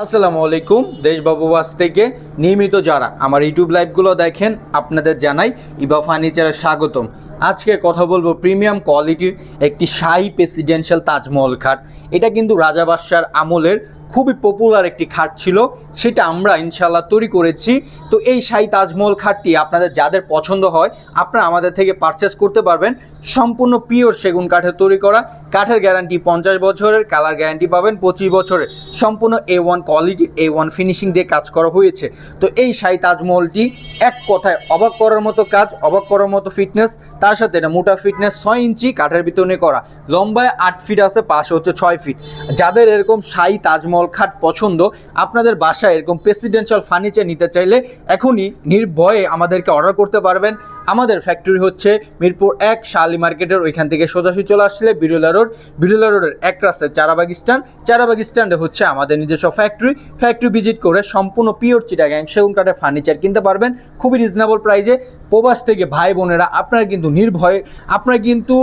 আসসালামু আলাইকুম, দেশবাবুবাস থেকে নিয়মিত যারা আমার ইউটিউব লাইভগুলো দেখেন, আপনাদের জানাই ইবা ফার্নিচারের স্বাগতম। আজকে কথা বলব প্রিমিয়াম কোয়ালিটির একটি শাহী প্রেসিডেন্সিয়াল তাজমহল খাট। এটা কিন্তু রাজা বাদশার আমলের খুবই পপুলার একটি খাট ছিল, সেটা আমরা ইনশাল্লাহ তৈরি করেছি। তো এই শাহী তাজমহল খাটটি আপনাদের যাদের পছন্দ হয়, আপনারা আমাদের থেকে পারচেস করতে পারবেন। সম্পূর্ণ পিওর সেগুন কাঠের তৈরি করা, কাঠের গ্যারান্টি পঞ্চাশ বছরের কালার গ্যারান্টি পাবেন পঁচিশ বছরের। সম্পূর্ণ A one quality A one finishing দিয়ে কাজ করা হয়েছে। তো এই শাহী তাজমহলটি এক কথায় অবাক করার মতো কাজ, অবাক করার মতো ফিটনেস তার সাথে এটা মোটা ফিটনেস ছয় ইঞ্চি কাঠের ভিতরে করা। লম্বায় আট ফিট আছে, পাশে হচ্ছে ছয় ফিট যাদের এরকম শাহী তাজমহল খাট পছন্দ, আপনাদের বাসায় এরকম প্রেসিডেন্সিয়াল ফার্নিচার নিতে চাইলে এখনই নির্ভয়ে আমাদেরকে অর্ডার করতে পারবেন। আমাদের ফ্যাক্টরি হচ্ছে মিরপুর এক শালি মার্কেটের ওইখান থেকে সোজাসি চলে আসলে বিরুলা রোড। বিরুলা রোডের এক রাস্তায় চারাবাগ স্ট্যান্ড। চারাবাগ স্ট্যান্ডে হচ্ছে আমাদের নিজস্ব ফ্যাক্টরি ফ্যাক্টরি ভিজিট করে সম্পূর্ণ পিওর চিটাগ্যাং সেগুন কাঠের ফার্নিচার কিনতে পারবেন। খুবই রিজনেবল প্রাইজে প্রবাস থেকে ভাই বোনেরা, আপনারা কিন্তু নির্ভয়ে, আপনারা কিন্তু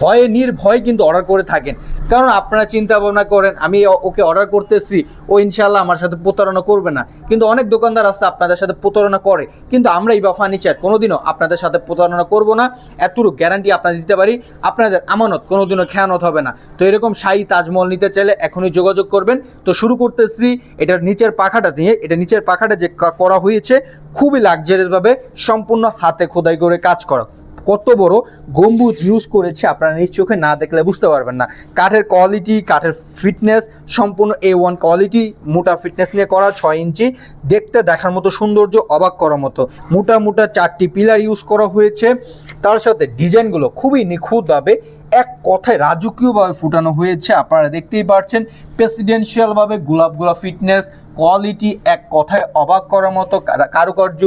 ভয়ে নির্ভয়ে কিন্তু অর্ডার করে থাকেন। কারণ আপনারা চিন্তা ভাবনা করেন, আমি ওকে অর্ডার করতেছি, ও ইনশাল্লাহ আমার সাথে প্রতারণা করবে না। কিন্তু অনেক দোকানদার আছে আপনাদের সাথে প্রতারণা করে, কিন্তু আমরা ইবা ফার্নিচার কোনোদিনও আপনাদের সাথে প্রতারণা করব না। এতটুকু গ্যারান্টি আপনাদের দিতে পারি, আপনাদের আমানত, কোনোদিনও খেয়ানত হবে না। তো এরকম শাহী তাজমহল নিতে চাইলে এখনই যোগাযোগ করবেন। তো শুরু করতেছি, এটার নিচের পাখাটা দিয়ে, এটা নিচের পাখাটা যে করা হয়েছে, খুবই লাক্সারিয়াসভাবে সম্পূর্ণ হাতে খোদাই করে কাজ করা। কত বড় গম্বুজ ইউজ করেছে আপনারা নিজ চোখে না দেখলে বুঝতে পারবেন না। কাঠের কোয়ালিটি কাঠের ফিটনেস সম্পূর্ণ এ ওয়ান কোয়ালিটি মোটা ফিটনেস নিয়ে করা ছয় ইঞ্চি। দেখতে, দেখার মতো সৌন্দর্য, অবাক করার মতো। মোটা মোটা চারটি পিলার ইউজ করা হয়েছে। তার সাথে ডিজাইনগুলো খুবই নিখুঁতভাবে, এক কথায় রাজকীয়ভাবে ফুটানো হয়েছে। আপনারা দেখতেই পাচ্ছেন প্রেসিডেন্সিয়ালভাবে গোলাপ গোলাপ ফিটনেস কোয়ালিটি এক কথায় অবাক করার মতো কারুকার্য,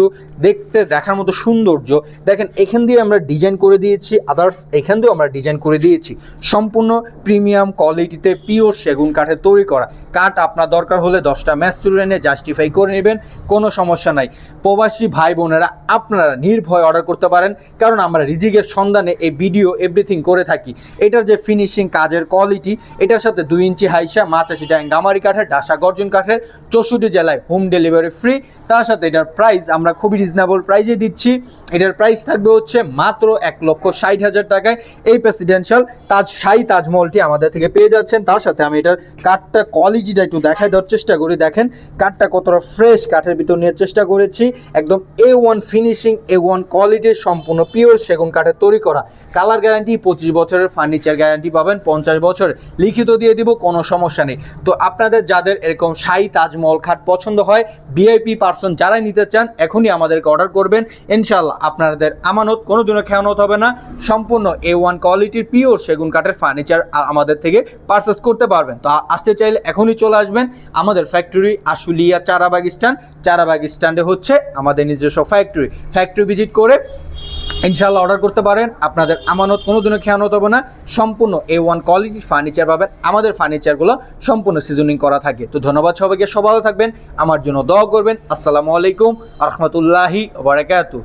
দেখতে, দেখার মতো সৌন্দর্য। দেখেন, এখান দিয়ে আমরা ডিজাইন করে দিয়েছি আদার্স এখান দিয়েও আমরা ডিজাইন করে দিয়েছি। সম্পূর্ণ প্রিমিয়াম কোয়ালিটিতে পিওর সেগুন কাঠের তৈরি করা। কাঠ আপনার দরকার হলে দশটা ম্যাচ তুলে এনে জাস্টিফাই করে নেবেন, কোনো সমস্যা নাই। প্রবাসী ভাই বোনেরা, আপনারা নির্ভয় অর্ডার করতে পারেন, কারণ আমরা রিজিকের সন্ধানে এই ভিডিও এভরিথিং করে থাকি। এটার যে ফিনিশিং কাজের কোয়ালিটি এটার সাথে দুই ইঞ্চি হাইসা, মাছ টাকা গামারি কাঠের, ডাসা গর্জন কাঠের চৌষট্টি জেলায় হোম ডেলিভারি ফ্রি তার সাথে এটার প্রাইস আমরা খুবই রিজনেবল প্রাইসে দিচ্ছি। এটার প্রাইস থাকবে হচ্ছে মাত্র এক লক্ষ ষাট হাজার টাকায়। এই প্রেসিডেন্সিয়াল তাজ শাহী তাজমহলটি আমাদের থেকে পেয়ে যাচ্ছেন। তার সাথে আমি এটার কাঠটা কোয়ালিটিটা একটু দেখাই দেওয়ার চেষ্টা করি। দেখেন, কাঠটা কতটা ফ্রেশ কাঠের ভিতর নেওয়ার চেষ্টা করেছি। একদম A one finishing A one কোয়ালিটির সম্পূর্ণ পিওর সেগুন কাঠের তৈরি করা। কালার গ্যারান্টি পঁচিশ বছরের ফার্নিচার গ্যারান্টি পাবেন পঞ্চাশ বছর লিখিত দিয়ে দিব, কোনো সমস্যা নেই। তো আপনাদের যাদের এরকম শাহী তাজমহল খাট পছন্দ হয় ভিআইপি পার্সন যারাই নিতে চান, এখনই আমাদেরকে অর্ডার করবেন। ইনশাল্লাহ আপনাদের আমানত কোনো দিনও খেয়ানত হবে না। সম্পূর্ণ এ ওয়ান কোয়ালিটির পিওর সেগুন কাঠের ফার্নিচার আমাদের থেকে পারচেস করতে পারবেন। তো আসতে চাইলে এখনই চলে আসবেন। আমাদের ফ্যাক্টরি আশুলিয়া চারাবাগ স্ট্যান্ড চারাবাগ স্ট্যান্ডে হচ্ছে আমাদের নিজস্ব ফ্যাক্টরি ফ্যাক্টরি ভিজিট করে ইনশাল্লাহ অর্ডার করতে পারেন। আপনাদের আমানত কোনো দিনও খেয়ানত হবে না। সম্পূর্ণ এ ওয়ান কোয়ালিটির ফার্নিচার পাবেন। আমাদের ফার্নিচারগুলো সম্পূর্ণ সিজনিং করা থাকে। তো ধন্যবাদ সবাইকে। সবাই থাকবেন। আমার জন্য দোয়া করবেন। আসসালামু আলাইকুম। রহমতুল্লাহি বারাকাতু